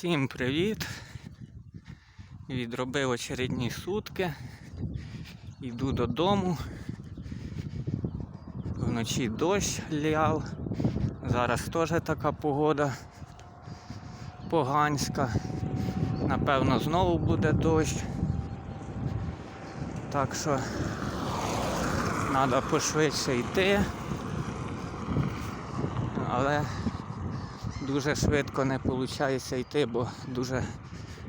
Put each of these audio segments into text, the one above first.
Всім привіт! Відробив очередні сутки. Йду додому. Вночі дощ ляв. Зараз теж така погода поганська. Напевно, знову буде дощ. Так що треба пошвидше йти. Але дуже швидко не виходить йти, бо дуже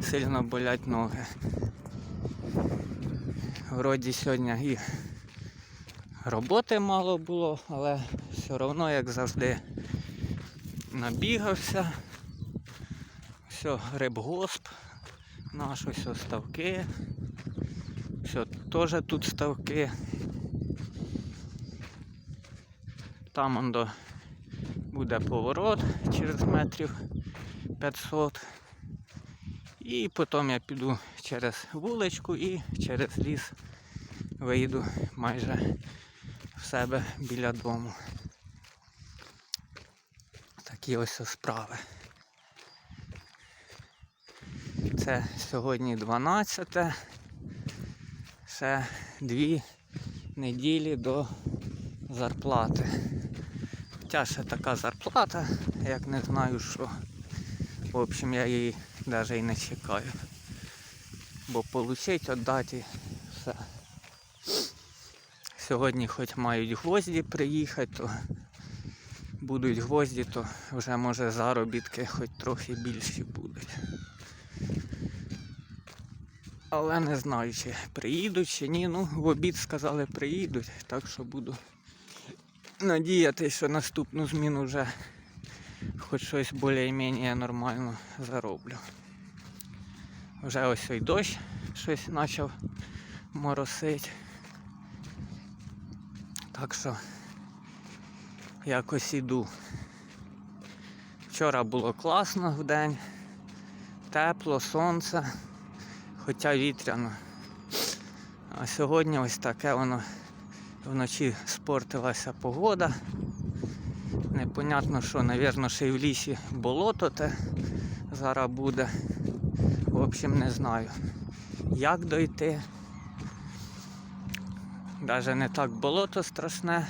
сильно болять ноги. Вроді сьогодні і роботи мало було, але все одно, як завжди, набігався. Все, рибгосп, наш ось ставки. Все, теж тут ставки. Там он до буде поворот через метрів 500. І потім я піду через вуличку і через ліс вийду майже в себе біля дому. Такі ось справи. Це сьогодні 12. Ще дві неділі до зарплати. Хоча ще така зарплата, як не знаю що. В общем, я її навіть і не чекаю. Бо получить, віддати все. Сьогодні хоч мають гвозді приїхати, то будуть гвозді, то вже може заробітки хоч трохи більші будуть. Але не знаю, чи приїдуть, чи ні. Ну, в обід сказали приїдуть, так що буду надіятися, що наступну зміну вже хоч щось більш-менш нормально зароблю. Вже ось і дощ щось почав моросити. Так що якось іду. Вчора було класно в день, тепло, сонце, хоча вітряно. А сьогодні ось таке воно вночі спортилася погода. Непонятно що, напевно, ще й в лісі болото те зараз буде. В общем, не знаю, як дойти. Навіть не так болото страшне,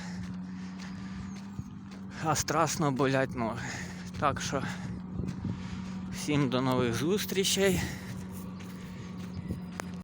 а страшно болять ноги. Так що всім до нових зустрічей.